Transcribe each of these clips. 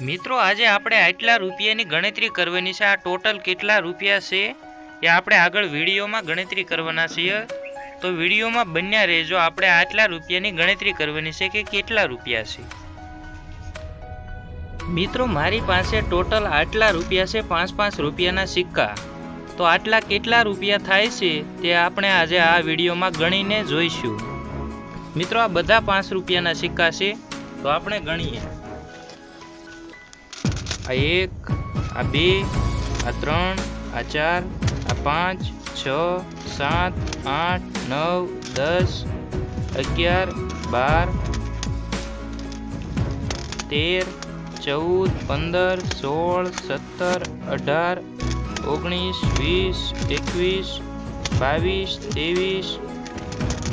મિત્રો, આજે આપણે આટલા રૂપિયાની ગણતરી કરવાની છે. આ ટોટલ કેટલા રૂપિયા છે એ આપણે આગળ વિડીયોમાં ગણતરી કરવાના છીએ. તો વિડીયોમાં બન્યા રહેજો. આપણે આટલા રૂપિયાની ગણતરી કરવાની છે કે કેટલા રૂપિયા છે? મિત્રો, મારી પાસે ટોટલ આટલા રૂપિયા છે પાંચ પાંચ રૂપિયાના સિક્કા. તો આટલા કેટલા રૂપિયા થાય છે તે આપણે આજે આ વિડીયોમાં ગણીને જોઈશું. મિત્રો, આ બધા પાંચ રૂપિયાના સિક્કા છે. તો આપણે ગણીએ. આ એક, આ બે, આ ત્રણ, આ ચાર, આ પાંચ, છ, સાત, આઠ, નવ, દસ, અગિયાર, બાર, તેર, ચૌદ, પંદર, સોળ, સત્તર, અઢાર, ઓગણીસ, વીસ, એકવીસ, બાવીસ, ત્રેવીસ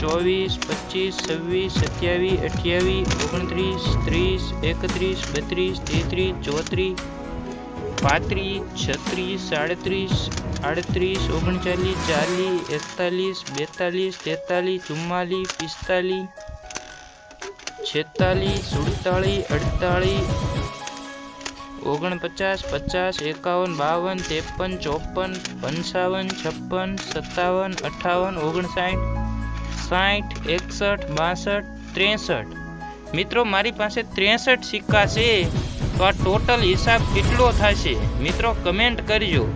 ચોવીસ પચીસ છવ્વીસ સત્યાવીસ અઠ્યાવીસ ઓગણત્રીસ ત્રીસ એકત્રીસ બત્રીસ તેત્રીસ ચોત્રીસ પાંત્રીસ છત્રીસ સાડત્રીસ આડત્રીસ ઓગણચાલીસ ચાલીસ એકતાલીસ બેતાલીસ તેતાલીસ ચુમ્માલીસ પિસ્તાલીસ છેતાલીસ સુડતાલીસ અડતાલીસ ઓગણપચાસ પચાસ એકાવન બાવન ત્રેપન ચોપન પંચાવન છપ્પન સત્તાવન અઠાવન ઓગણસાઠ સાઠ, એકસઠ, બાસઠ, ત્રેસઠ. મિત્રો, મારી પાસે ત્રેસઠ સિક્કા છે, તો આ ટોટલ હિસાબ કેટલો થશે? મિત્રો કમેન્ટ કરજો.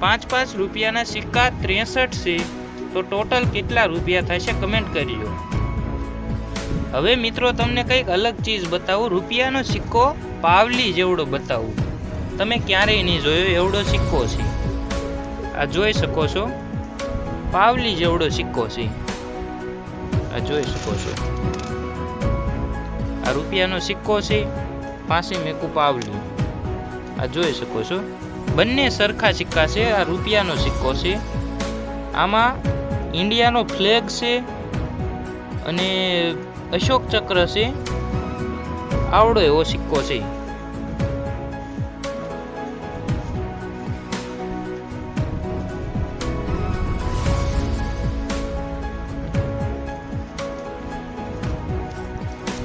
પાંચ પાંચ રૂપિયાના સિક્કા ત્રેસઠ છે, તો ટોટલ કેટલા રૂપિયા થશે કમેન્ટ કરજો. હવે મિત્રો, તમને કંઈક અલગ ચીજ બતાવું. રૂપિયાનો સિક્કો પાવલી જેવડો બતાવું. તમે ક્યારેય નહીં જોયો એવડો સિક્કો છે. આ જોઈ શકો છો. પાવલી જેવડો સિક્કો છે. આ જોઈ શકો છો. આ રૂપિયાનો સિક્કો છે પાસે મેકુ પાવલી. આ જોઈ શકો છો. બંને સરખા સિક્કા છે, આ રૂપિયાનો સિક્કો છે. આમાં ઇન્ડિયાનો ફ્લેગ છે અને અશોક ચક્ર છે. આવડો એવો સિક્કો છે.